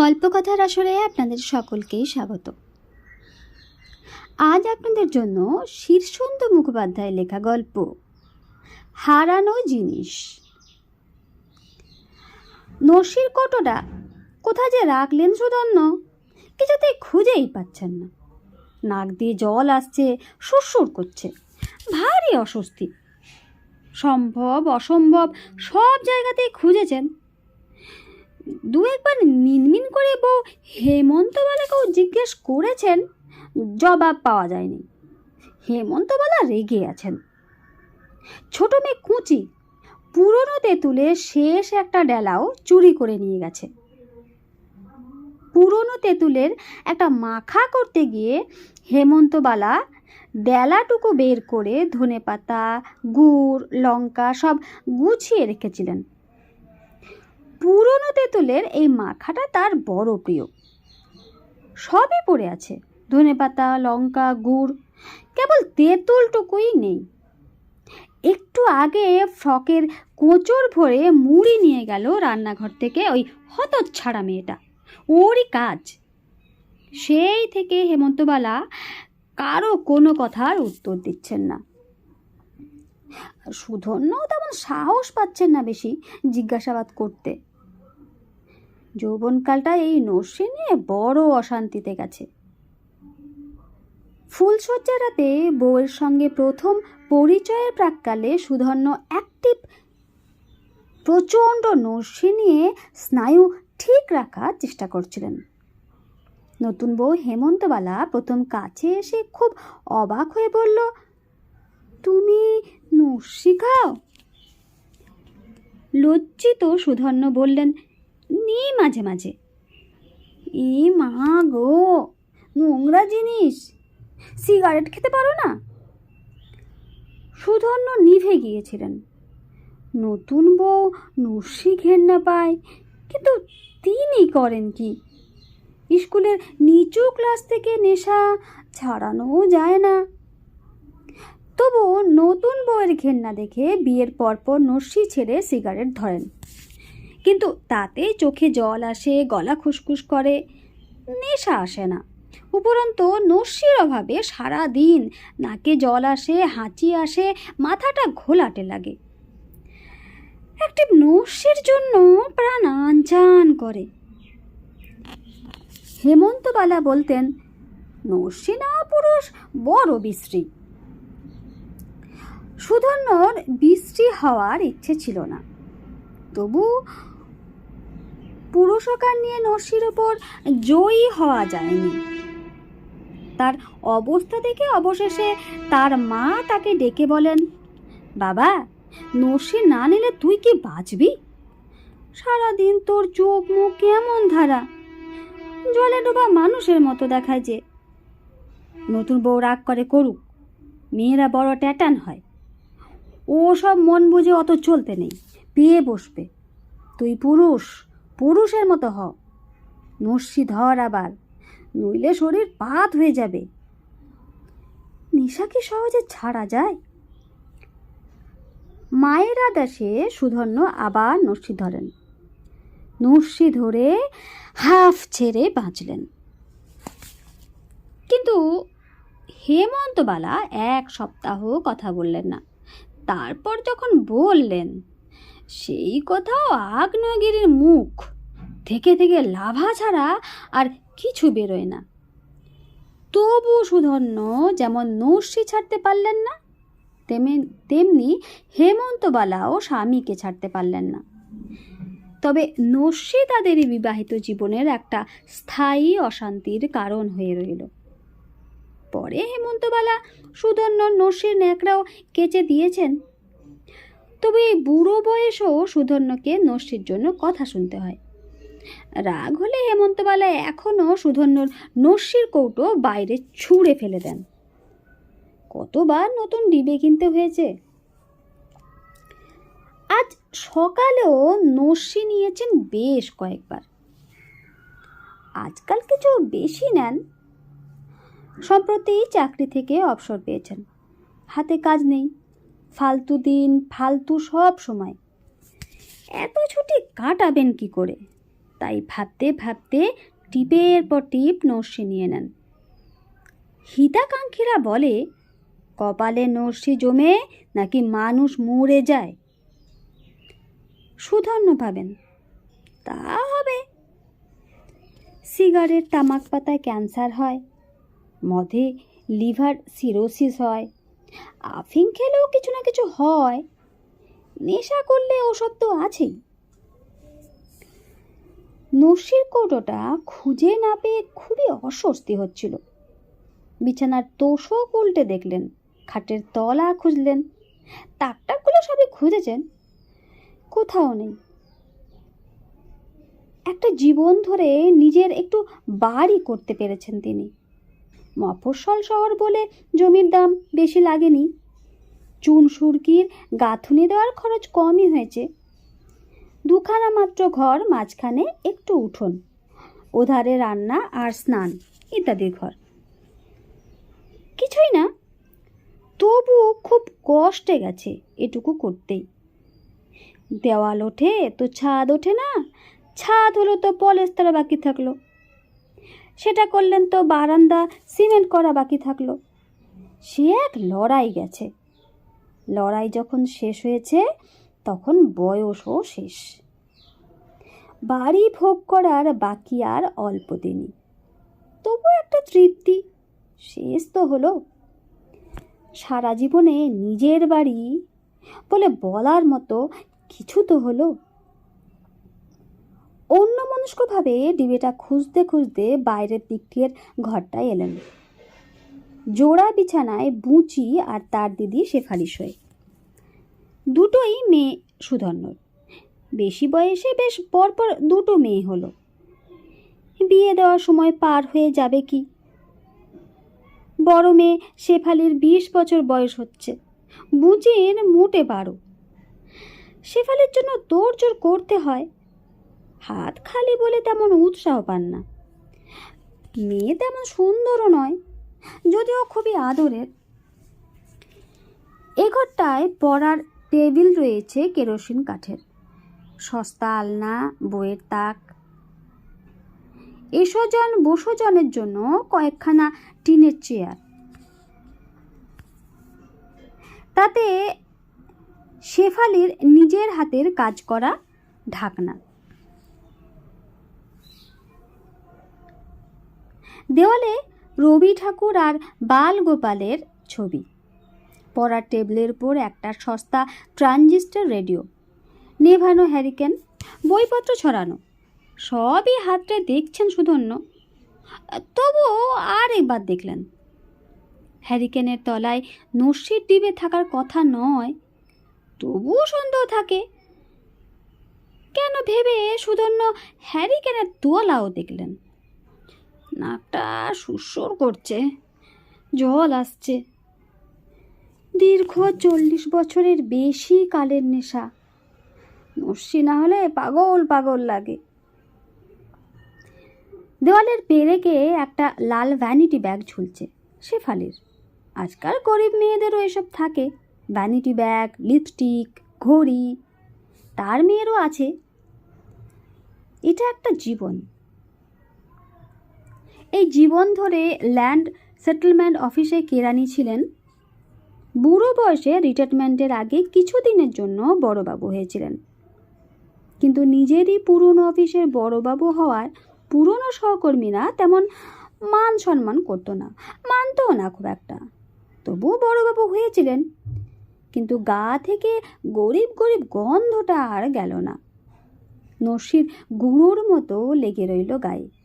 গল্পকথার আসরে আপনাদের সকলকেই স্বাগত। আজ আপনাদের জন্য শীর্ষেন্দু মুখোপাধ্যায় লেখা গল্প, হারানো জিনিস। নসির কোটোটা কোথায় যে রাখলেন সুদন্য কিছুতেই খুঁজেই পাচ্ছেন না। নাক দিয়ে জল আসছে, সুরসুর করছে, ভারী অস্বস্তি। সম্ভব, অসম্ভব, সব জায়গাতেই খুঁজেছেন। দু একবার মিনমিন করে বউ হেমন্তবালাকেও জিজ্ঞেস করেছেন, জবাব পাওয়া যায়নি। হেমন্তবালা রেগে আছেন। ছোট মেয়ে কুচি পুরনো তেঁতুলের শেষ একটা ডেলাও চুরি করে নিয়ে গেছে। পুরনো তেঁতুলের একটা মাখা করতে গিয়ে হেমন্তবালা ডেলাটুকু বের করে ধনেপাতা, গুড়, লঙ্কা সব গুছিয়ে রেখেছিলেন। পুরনো তেঁতুলের এই মাখাটা তার বড় প্রিয়। সবই পড়ে আছে ধনেপাতা লঙ্কা, গুড়, কেবল তেঁতুলটুকুই নেই। একটু আগে ফ্রকের কোঁচর ভরে মুড়ি নিয়ে গেল রান্নাঘর থেকে ওই হতচ্ছাড়া মেয়েটা। ওরই কাজ। সেই থেকে হেমন্তবালা কারও কোনো কথার উত্তর দিচ্ছেন না। সুধন্যও তেমন সাহস পাচ্ছেন না বেশি জিজ্ঞাসাবাদ করতে। যৌবনকালটা এই নস্যে নিয়ে বড় অশান্তিতে গেছে। ফুলশয্যা রাতে বউয়ের সঙ্গে প্রথম পরিচয়ের প্রাককালে সুধন্য অ্যাক্টিভ প্রচণ্ড নস্যি নিয়ে স্নায়ু ঠিক রাখার চেষ্টা করছিলেন। নতুন বউ হেমন্তবালা প্রথম কাছে এসে খুব অবাক হয়ে বলল, তুমি নস্যি খাও লজ্জিত সুধন্য বললেন নি মাঝে মাঝে। এ মা গো, নোংরা জিনিস। সিগারেট খেতে পারো না? সুধন্য নিভে গিয়েছিলেন। নতুন বউ নস্যি ঘেন্না পায়, কিন্তু তিনি করেন কি? স্কুলের নিচু ক্লাস থেকে নেশা ছাড়ানোও যায় না। তবু নতুন বউয়ের ঘেন্না দেখে বিয়ের পরপর নস্যি ছেড়ে সিগারেট ধরেন। কিন্তু তাতে চোখে জল আসে, গলা খুসখুস করে, নেশা আসে না। উপরন্ত নস্যির অভাবে সারা দিন নাকে জল আসে, হাঁচি আসে, মাথাটা ঘোলাটে লাগে। একটি নস্যির জন্য প্রাণ আনচান করে। হেমন্তবালা বলতেন নস্যি না পুরুষ বড় বিশ্রী। সুধন্যর বিশ্রী হওয়ার ইচ্ছে ছিল না। তবু পুরুষকার নিয়ে নস্যির ওপর জয়ী হওয়া যায়নি। তার অবস্থা দেখে অবশেষে তার মা তাকে ডেকে বলেন, বাবা নস্যি না নিলে তুই কি বাঁচবি? সারাদিন তোর চোখ মুখ কেমন ধারা? জলে ডোবা মানুষের মতো দেখায় যে। নতুন বউ রাগ করে করুক, মেয়েরা বড় ট্যাটান হয়। ও সব মন বুঝে অত চলতে নেই, পেয়ে বসবে। তুই পুরুষ পুরুষের মতো হ নস্যি ধর আবার, নইলে শরীর পাত হয়ে যাবে। নেশা কি সহজে ছাড়া যায়? মায়ের আদেশে সুধন্য আবার নস্যি ধরেন। নস্যি ধরে হাফ ছেড়ে বাঁচলেন। কিন্তু হেমন্তবালা এক সপ্তাহ কথা বললেন না। তারপর যখন বললেন সেই কথাও আগ্নেয়গিরির মুখ। থেকে থেকে লাভা ছাড়া আর কিছু বেরোয় না। তবু সুধন্য যেমন নস্যি ছাড়তে পারলেন না তেমন তেমনি হেমন্তবালাও স্বামীকে ছাড়তে পারলেন না। তবে নস্যি তাদের বিবাহিত জীবনের একটা স্থায়ী অশান্তির কারণ হয়ে রইল। পরে হেমন্তবালা সুধন্য নস্যির ন্যাকড়াও কেচে দিয়েছেন। তবে এই বুড়ো বয়সেও সুধন্যকে নস্যির জন্য কথা শুনতে হয়। রাগ হলে হেমন্তবালা এখনও সুধন্যর নস্যির কৌটো বাইরে ছুঁড়ে ফেলে দেন। কতবার নতুন ডিবে কিনতে হয়েছে? আজ সকালেও নস্যি নিয়েছেন বেশ কয়েকবার। আজকাল কিছু বেশি নেন। সম্প্রতি চাকরি থেকে অবসর পেয়েছেন। হাতে কাজ নেই। ফালতু দিন, ফালতু সব সময়। এত ছুটি কাটাবেন কি করে? তাই ভাবতে ভাবতে টিপের পর টিপ নস্যি নিয়ে নেন। হিতাকাঙ্ক্ষীরা বলে, কপালে নস্যি জমে নাকি মানুষ মরে যায়? সুধন্য পাবেন তা হবে। সিগারেট, তামাক পাতায় ক্যান্সার হয়, মদে লিভার সিরোসিস হয় আফিং খেলেও কিছু না কিছু হয়। নেশা করলে ওসব তো আছেই। নসির কৌটোটা খুঁজে না পেয়ে খুবই অস্বস্তি হচ্ছিল। বিছানার তোষক উল্টে দেখলেন, খাটের তলা খুঁজলেন তাকটাকগুলো সবই খুঁজেছেন, কোথাও নেই। একটা জীবন ধরে নিজের একটু বাড়ি করতে পেরেছেন তিনি। মফস্বল শহর বলে জমির দাম বেশি লাগেনি। চুন সুরকির গাঁথুনি দেওয়ার খরচ কমই হয়েছে। দুখানা মাত্র ঘর, মাঝখানে একটু উঠোন, ওধারে রান্না আর স্নান ইত্যাদি ঘর। কিছুই না, তবু খুব কষ্টে গেছে এটুকু করতেই। দেওয়াল ওঠে তো ছাদ ওঠে না, ছাদ হলো তো পলেস্তরা বাকি থাকল। সেটা করলেন তো বারান্দা, সিমেন্ট করা বাকি থাকল। সে এক লড়াই গেছে। লড়াই যখন শেষ হয়েছে, তখন বয়সও শেষ। বাড়ি ভোগ করার বাকি আর অল্প দিনই। তবু একটা তৃপ্তি, শেষ তো হলো। সারা জীবনে নিজের বাড়ি বলে বলার মতো কিছু তো হলো। অন্য মনস্কভাবে ডিবেটা খুঁজতে খুঁজতে বাইরের দিকটির ঘরটায় এলেন। জোড়া বিছানায় বুঁচি আর তার দিদি শেফালি শোয়ে দুটোই মেয়ে সুধন্যর। বেশি বয়সে বেশ পরপর দুটো মেয়ে হলো। বিয়ে দেওয়ার সময় পার হয়ে যাবে কি? বড় মেয়ে শেফালির বিশ বছর বয়স হচ্ছে। বুঝির মোটে বারো। শেফালির জন্য তোড়জোড় করতে হয়। হাত খালি বলে তেমন উৎসাহ পান না। মেয়ে তেমন সুন্দরও নয়, যদিও খুবই আদরের। এ ঘরটায় পড়ার টেবিল রয়েছে কেরোসিন কাঠের। সস্তা আলনা, বইয়ের তাক। এসজন বসজনের জন্য কয়েকখানা টিনের চেয়ার। তাতে শেফালির নিজের হাতের কাজ করা ঢাকনা। দেওয়ালে রবি ঠাকুর আর বাল গোপালের ছবি। পড়ার টেবিলের উপর একটা সস্তা ট্রানজিস্টার রেডিও, নেভানো হ্যারিকেন, বইপত্র ছড়ানো, সবই হাতটা দেখছেন সুধন্য। তবুও আর একবার দেখলেন। হ্যারিকেনের তলায় নস্যির ডিবে থাকার কথা নয়, তবুও সন্দেহ থাকে। কেন ভেবে সুধন্য হ্যারিকেনের তোলাও দেখলেন। নাকটা সুসর করছে, জল আসছে। দীর্ঘ চল্লিশ বছরের বেশি কালের নেশা। নস্যি না হলে পাগল পাগল লাগে। দেওয়ালের পেরেকে একটা লাল ভ্যানিটি ব্যাগ ঝুলছে, শেফালির। আজকাল গরিব মেয়েদেরও এসব থাকে। ভ্যানিটি ব্যাগ লিপস্টিক ঘড়ি, তার মেয়েরও আছে। এটা একটা জীবন। এই জীবন ধরে ল্যান্ড সেটেলমেন্ট অফিসে কেরানি ছিলেন? বুড়ো বয়সে রিটায়ারমেন্টের আগে কিছুদিনের জন্য বড়বাবু হয়েছিলেন। কিন্তু নিজেরই পুরনো অফিসের বড়বাবু হওয়ার পুরনো সহকর্মীরা তেমন মান সম্মান করতো না, মানতও না খুব একটা। তবুও বড়বাবু হয়েছিলেন। কিন্তু গা থেকে গরিব গরিব গন্ধটা আর গেল না। নসির গুঁড়োর মতো লেগে রইল গায়ে।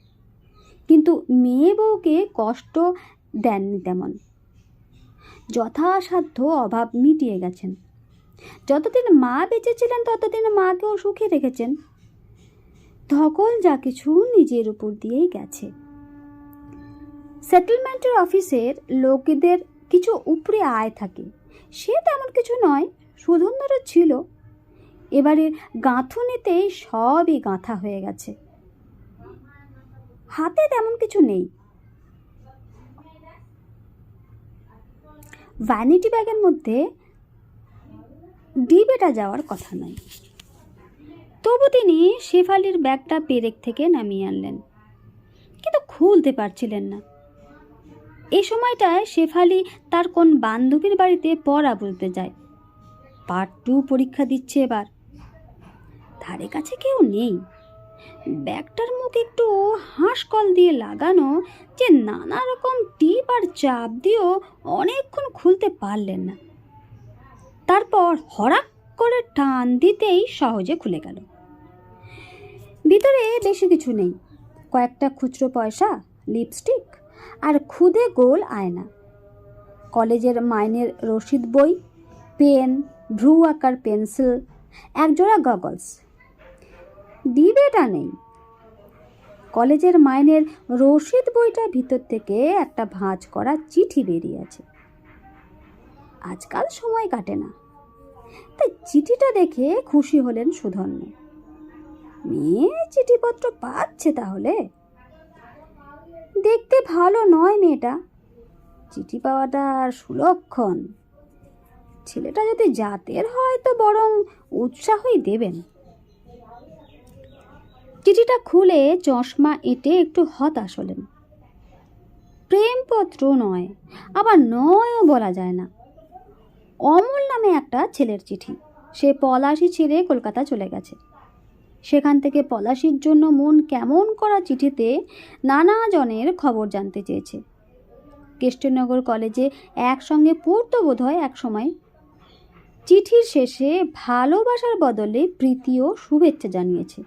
কিন্তু মেয়ে বউকে কষ্ট দেননি তেমন। যথাসাধ্য অভাব মিটিয়ে গেছেন। যতদিন মা বেঁচে ছিলেন, ততদিন মাকেও সুখে রেখেছেন। ধকল যা কিছু নিজের উপর দিয়েই গেছে। সেটেলমেন্টের অফিসের লোকেদের কিছু উপরে আয় থাকে। সে তেমন কিছু নয় সুধন্যরও ছিল। এবারে গাঁথুনিতেই সবই গাঁথা হয়ে গেছে। হাতে তেমন কিছু নেই। ভ্যানিটি ব্যাগের মধ্যে ডিবেটা যাওয়ার কথা নয়। তবু তিনি শেফালির ব্যাগটা পেরেক থেকে নামিয়ে আনলেন। কিন্তু খুলতে পারছিলেন না। এ সময়টায় শেফালি তার কোন বান্ধবীর বাড়িতে পড়া বলতে যায়। পার্ট টু পরীক্ষা দিচ্ছে এবার। ধারে কাছে কেউ নেই। ব্যাগটার মুখ একটু হাঁসকল দিয়ে লাগানো যে নানা রকম টিপ আর চাপ দিয়েও অনেকক্ষণ খুলতে পারলেন না। তারপর হঠাৎ করে টান দিতেই সহজে খুলে গেল। ভিতরে বেশি কিছু নেই। কয়েকটা খুচরো পয়সা, লিপস্টিক আর খুদে গোল আয়না। কলেজের মাইনের রসিদ বই, পেন, ভ্রু আকার পেন্সিল, একজোড়া গগলস। ডিবেটা নেই। কলেজের মাইনের রসিদ বইটার ভিতর থেকে একটা ভাঁজ করা চিঠি বেরিয়ে আছে আজকাল সময় কাটে না। তাই চিঠিটা দেখে খুশি হলেন সুধন্য মেয়ে চিঠিপত্র পাচ্ছে তাহলে? দেখতে ভালো নয় মেয়েটা। চিঠি পাওয়াটা আর সুলক্ষণ। ছেলেটা যদি জাতের হয় তো বরং উৎসাহই দেবেন। চিঠিটা খুলে চশমা এঁটে একটু হতাশ হলেন। প্রেমপত্র নয়, আবার নয়ও বলা যায় না। অমল নামে একটা ছেলের চিঠি। সে পলাশি ছেড়ে কলকাতা চলে গেছে। সেখান থেকে পলাশির জন্য মন কেমন করা চিঠিতে নানা জনের খবর জানতে চেয়েছে। কৃষ্ণনগর কলেজে একসঙ্গে পড়তো বোধ হয় এক সময়। চিঠির শেষে ভালোবাসার বদলে প্রীতি ও শুভেচ্ছা জানিয়েছে।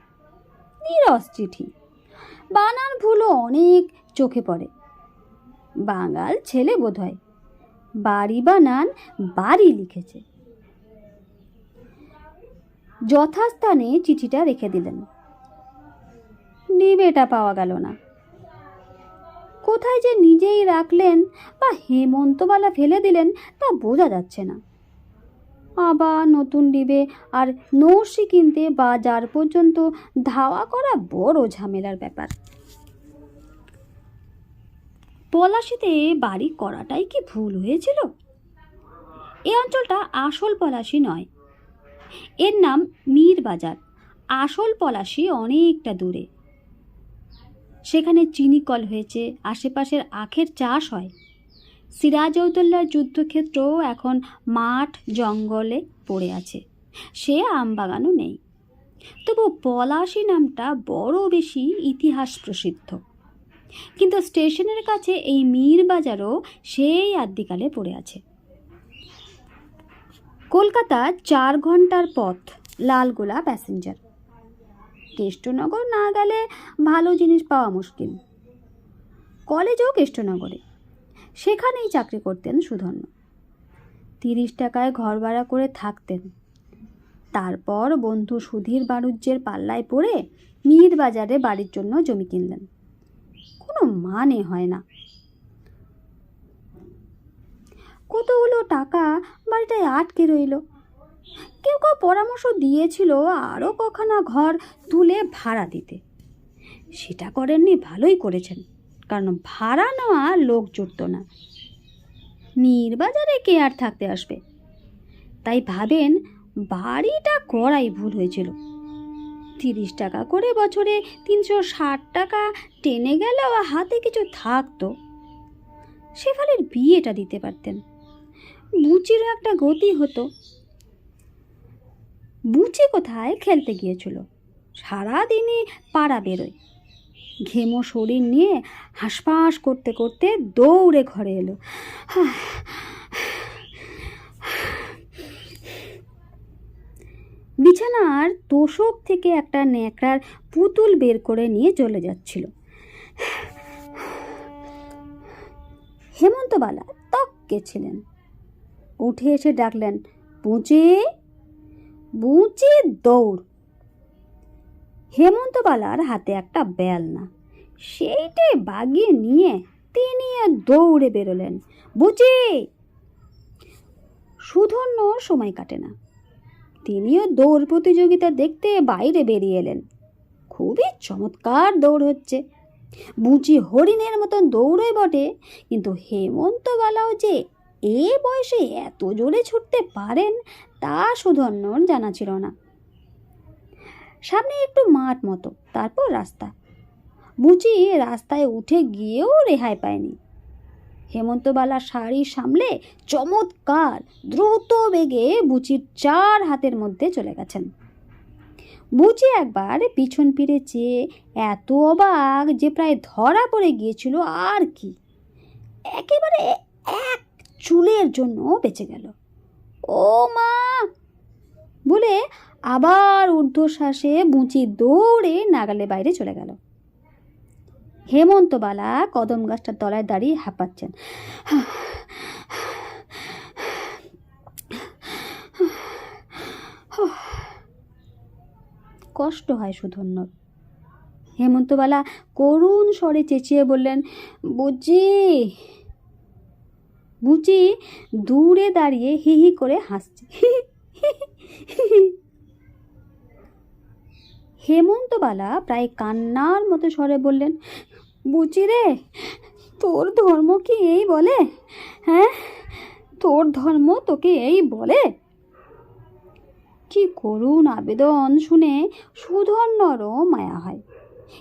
নিরস চিঠি। বানান ভুলও অনেক চোখে পড়ে। বাঙাল ছেলে বোধ হয় বাড়ি বানান, বাড়ি লিখেছে। যথাস্থানে চিঠিটা রেখে দিলেন। ডিবেটা পাওয়া গেল না। কোথায় যে নিজেই রাখলেন বা হেমন্তবালা ফেলে দিলেন তা বোঝা যাচ্ছে না। আবার নতুন ডিবে আর নৌসি কিনতে বাজার পর্যন্ত ধাওয়া করা বড় ঝামেলার ব্যাপার। পলাশিতে বাড়ি করাটাই কি ভুল হয়েছিল? এই অঞ্চলটা আসল পলাশি নয়। এর নাম মীর বাজার। আসল পলাশি অনেকটা দূরে। সেখানে চিনিকল হয়েছে, আশেপাশের আখের চাষ হয়। সিরাজউদ্দৌলার যুদ্ধক্ষেত্রও এখন মাঠ জঙ্গলে পড়ে আছে। সে আমবাগানও নেই। তবু পলাশি নামটা বড় বেশি ইতিহাস প্রসিদ্ধ। কিন্তু স্টেশনের কাছে এই মীর বাজারও সেই আদ্যিকালে পড়ে আছে। কলকাতা চার ঘণ্টার পথ, লালগোলা প্যাসেঞ্জার। কেষ্টনগর না গেলে ভালো জিনিস পাওয়া মুশকিল। কলেজও কেষ্টনগরে সেখানেই চাকরি করতেন সুধন্য। তিরিশ টাকায় ঘর ভাড়া করে থাকতেন। তারপর বন্ধু সুধীর বাণিজ্যের পাল্লায় পড়ে মীর বাজারে বাড়ির জন্য জমি কিনলেন। কোনো মানে হয় না। কতগুলো টাকা বাড়িটায় আটকে রইল। কেউ কেউ পরামর্শ দিয়েছিল আরও কখানা ঘর তুলে ভাড়া দিতে। সেটা করেননি, ভালোই করেছেন। কারণ ভাড়া নেওয়া লোক জুটত না। বাজারে কে আর থাকতে আসবে? তাই ভাবেন বাড়িটা করাই ভুল হয়েছিল। তিরিশ টাকা করে বছরে তিনশো ষাট টাকা টেনে গেলেও হাতে কিছু থাকতো। শেফালির বিয়েটা দিতে পারতেন। বুচিরও একটা গতি হতো। বুচি কোথায় খেলতে গিয়েছিল? সারাদিনই পাড়া বেরোয়। ঘেমো শরীর নিয়ে হাঁসফাঁস করতে করতে দৌড়ে ঘরে এলো। বিছানার তোষক থেকে একটা ন্যাকড়ার পুতুল বের করে নিয়ে চলে যাচ্ছিল। হেমন্তবালা তককে ছিলেন। উঠে এসে ডাকলেন, বুঁচি বুঁচি দৌড়। হেমন্তবালার হাতে একটা বেলনা। সেইটে বাগিয়ে নিয়ে তিনি আর দৌড়ে বেরোলেন। বুচি সুধন্য সময় কাটে না। তিনিও দৌড় প্রতিযোগিতা দেখতে বাইরে বেরিয়ে এলেন। খুবই চমৎকার দৌড় হচ্ছে। বুচি হরিণের মতন দৌড়ে বটে, কিন্তু হেমন্তবালাও যে এ বয়সে এত জোরে ছুটতে পারেন, তা সুধন্যর জানা ছিল না। সামনে একটু মাঠ মতো, তারপর রাস্তা। বুচি রাস্তায় উঠে গিয়েও রেহাই পায়নি। হেমন্তবালা শাড়ি সামলে চমৎকার, দ্রুত বেগে বুচির চার হাতের মধ্যে চলে গেছেন। বুচি একবার পিছন ফিরে চেয়ে এত অবাক যে প্রায় ধরা পড়ে গিয়েছিল আর কি। একেবারে এক চুলের জন্য বেঁচে গেল। ও মা! বলে আবার ঊর্ধ্বশ্বাসে বুঁচি দৌড়ে নাগালে বাইরে চলে গেল। হেমন্তবালা কদম গাছটার তলায় দাঁড়িয়ে হাঁপাচ্ছেন। কষ্ট হয় সুধন্যর হেমন্তবালা করুণ স্বরে চেঁচিয়ে বললেন বুঝি বুচি দূরে দাঁড়িয়ে হি হি করে হাসছে। হেমন্তবালা প্রায় কান্নার মতো স্বরে বললেন বুচি রে, তোর ধর্ম কি এই বলে? হ্যাঁ তোর ধর্ম তোকে এই বলে? কি করুণ আবেদন শুনে সুধন্যরও মায়া হয়।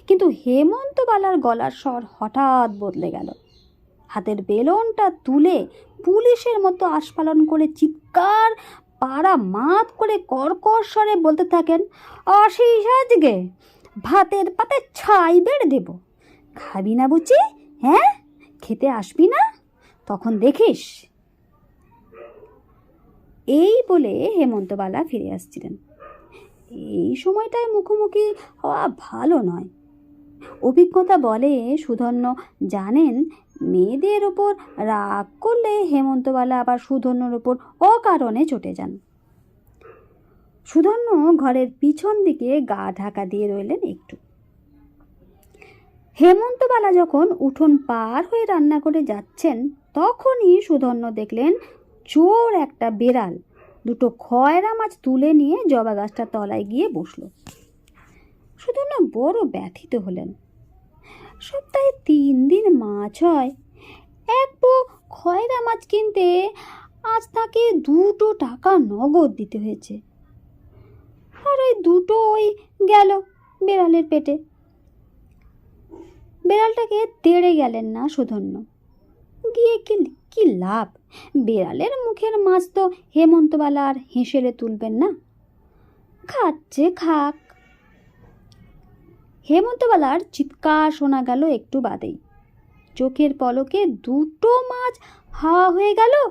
কিন্তু হেমন্তবালার গলার স্বর হঠাৎ বদলে গেল। হাতের বেলনটা তুলে পুলিশের মতো আস্ফালন করে চিৎকার পাড়া মাত করে কর্কশ স্বরে বলতে থাকেন আসিস আজকে, ভাতের পাতে ছাই বেড়ে দেব। খাবি না বুচি হ্যাঁ? খেতে আসবি না? তখন দেখিস। এই বলে হেমন্তবালা ফিরে আসছিলেন। এই সময়টায় মুখোমুখি হওয়া ভালো নয়। অভিজ্ঞতা বলে সুধন্য জানেন মেয়েদের ওপর রাগ করলে হেমন্তবালা আবার সুধন্যর ওপর অকারণে চটে যান। সুধন্য ঘরের পিছন দিকে গা ঢাকা দিয়ে রইলেন একটু। হেমন্তবালা যখন উঠোন পার হয়ে রান্না করে যাচ্ছেন, তখনই সুধন্য দেখলেন চোর একটা বেড়াল দুটো খয়রা মাছ তুলে নিয়ে জবা গাছটার তলায় গিয়ে বসল। সুধন্য বড় ব্যথিত হলেন। সপ্তাহে তিন দিন মাছ হয়। এক পো খয়রা মাছ কিনতে আজ তাকে দুটো টাকা নগদ দিতে হয়েছে। আর ওই দুটো ওই গেল বেড়ালের পেটে। বেড়ালটাকে তেড়ে গেলেন না সুধন্য। গিয়ে কি কি লাভ? বেড়ালের মুখের মাছ তো হেমন্তবালা আর হেসেলে তুলবেন না। খাচ্ছে খাক হেমন্তবালার চিৎকার শোনা গেল একটু বাদেই। চোখের পলকে দুটো মাছ হাওয়া হয়ে গেল।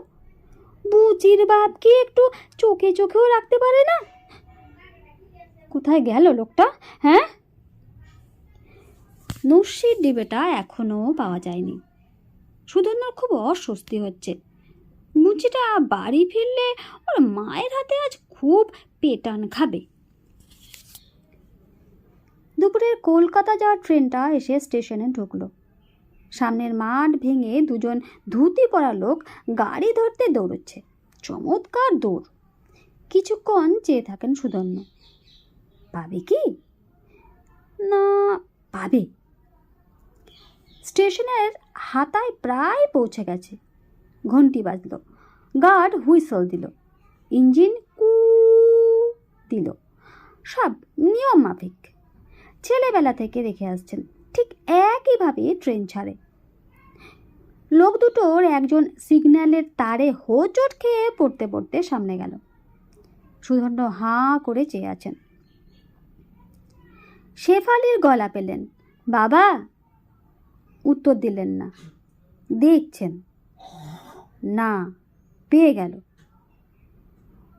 বুচির বাপ কি একটু চোখে চোখেও রাখতে পারে না? কোথায় গেল লোকটা হ্যাঁ? নস্যির ডিবেটা এখনও পাওয়া যায়নি। সুধন্যর খুব অস্বস্তি হচ্ছে। মুচিটা বাড়ি ফিরলে ওর মায়ের হাতে আজ খুব পেটান খাবে। দুপুরের কলকাতা যাওয়ার ট্রেনটা এসে স্টেশনে ঢুকলো। সামনের মাঠ ভেঙে দুজন ধুতি পরা লোক গাড়ি ধরতে দৌড়চ্ছে। চমৎকার দৌড়। কিছুক্ষণ চেয়ে থাকেন সুধন্য পাবে কি? না, পাবে। স্টেশনের হাতায় প্রায় পৌঁছে গেছে। ঘন্টি বাজলো। গার্ড হুইসল দিল। ইঞ্জিন কু দিল। সব নিয়ম মাফিক। ছেলেবেলা থেকে দেখে আসছেন। ঠিক একইভাবে ট্রেন ছাড়ে। লোক দুটোর একজন সিগন্যালের তারে হোচট খেয়ে পড়তে পড়তে সামনে গেল। সুধন্য হাঁ করে চেয়ে আছেন। শেফালির গলা পেলেন। বাবা! উত্তর দিলেন না। দেখছেন? না, পেয়ে গেল।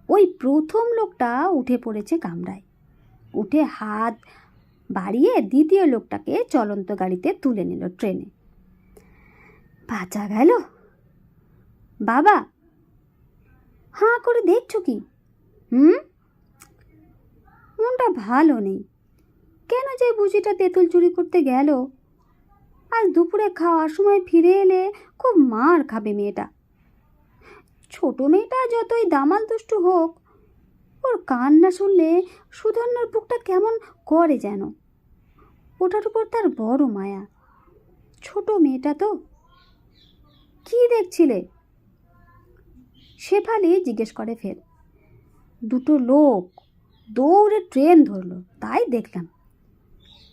ওই প্রথম লোকটা উঠে পড়েছে কামরায়। উঠে হাত বাড়িয়ে দ্বিতীয় লোকটাকে চলন্ত গাড়িতে তুলে নিল ট্রেনে। বাঁচা গেল? বাবা! হাঁ করে দেখছ কি? হুম? মনটা ভালো নেই। কেন যে বুঝিটা তেঁতুল চুরি করতে গেল? আজ দুপুরে খাওয়ার সময় ফিরে এলে খুব মার খাবে মেয়েটা। ছোট মেয়েটা যতই দামাল দুষ্টু হোক ওর কান্না শুনলে সুধন্যর বুকটা কেমন করে যেন। ওটার উপর তার বড় মায়া। ছোট মেয়েটা তো। কি দেখছিলে? শেফালি জিজ্ঞেস করে ফের। দুটো লোক দৌড়ে ট্রেন ধরলো, তাই দেখলাম।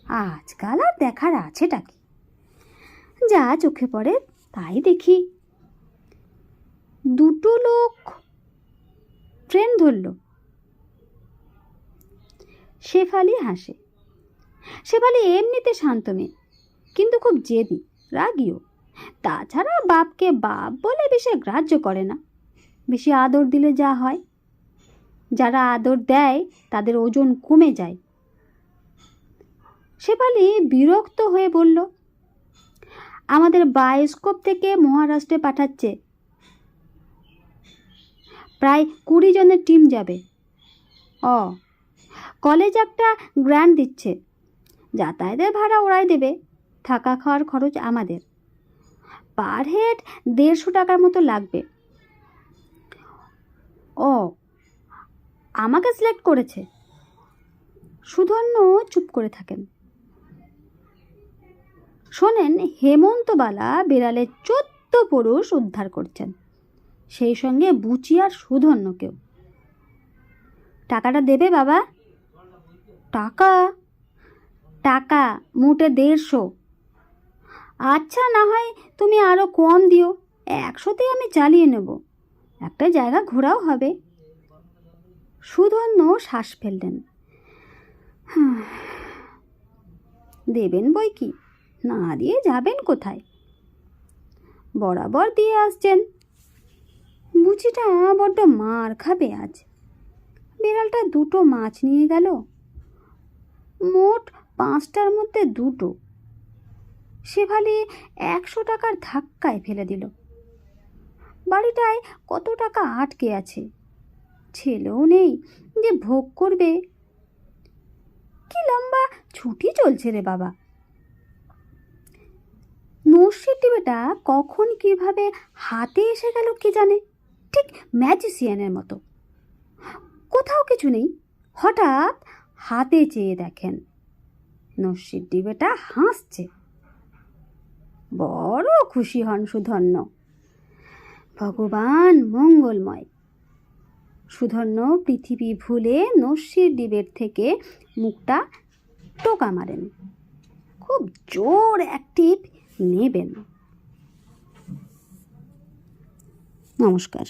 আজকাল আর দেখার আছেটা কি? যা চোখে পড়ে তাই দেখি। দুটো লোক ট্রেন ধরলো শেফালি হাসে। শেফালি এমনিতে শান্ত মেয়ে, কিন্তু খুব জেদি রাগিও তাছাড়া বাপকে বাপ বলে বেশি গ্রাহ্য করে না। বেশি আদর দিলে যা হয়। যারা আদর দেয়, তাদের ওজন কমে যায়। শেফালি বিরক্ত হয়ে বলল, আমাদের বায়োস্কোপ থেকে মহারাষ্ট্রে পাঠাচ্ছে। প্রায় কুড়ি জনের টিম যাবে। ও কলেজ একটা গ্র্যান্ড দিচ্ছে। যাতায়াতের ভাড়া ওরাই দেবে, থাকা খাওয়ার খরচ আমাদের। পার হেড দেড়শো টাকার মতো লাগবে। ও, আমাকে সিলেক্ট করেছে। সুধন্য চুপ করে থাকেন। শোনেন, হেমন্তবালা বিড়ালের চোদ্দ পুরুষ উদ্ধার করছেন। সেই সঙ্গে বুচি আর সুধন্যকেও টাকাটা দেবে বাবা? টাকা? টাকা, মোটে দেড়শো। আচ্ছা না হয় তুমি আরও কম দিও। একশোতেই আমি চালিয়ে নেব। একটা জায়গা ঘোরাও হবে। সুধন্য শ্বাস ফেললেন। দেবেন বই কি? না দিয়ে যাবেন কোথায়? বরাবর দিয়ে আসছেন। বুচিটা বড্ড মার খাবে আজ। বিড়ালটা দুটো মাছ নিয়ে গেল। মোট পাঁচটার মধ্যে দুটো। শেফালি একশো টাকার ধাক্কায় ফেলে দিল। বাড়িটায় কত টাকা আটকে আছে? ছেলেও নেই যে ভোগ করবে। কি লম্বা ছুটি চলছে রে বাবা। নস্যের টিভিটা কখন কীভাবে হাতে এসে গেল কে জানে? ঠিক ম্যাজিসিয়ানের মতো। কোথাও কিছু নেই। হঠাৎ হাতে চেয়ে দেখেন। নস্যির ডিবেটা হাসছে। বড় খুশি হন সুধন্য। ভগবান মঙ্গলময়। সুধন্য পৃথিবী ভুলে নস্যির ডিবের থেকে মুখটা টোকা মারেন। খুব জোর অ্যাক্টিভ নেবেন। নমস্কার।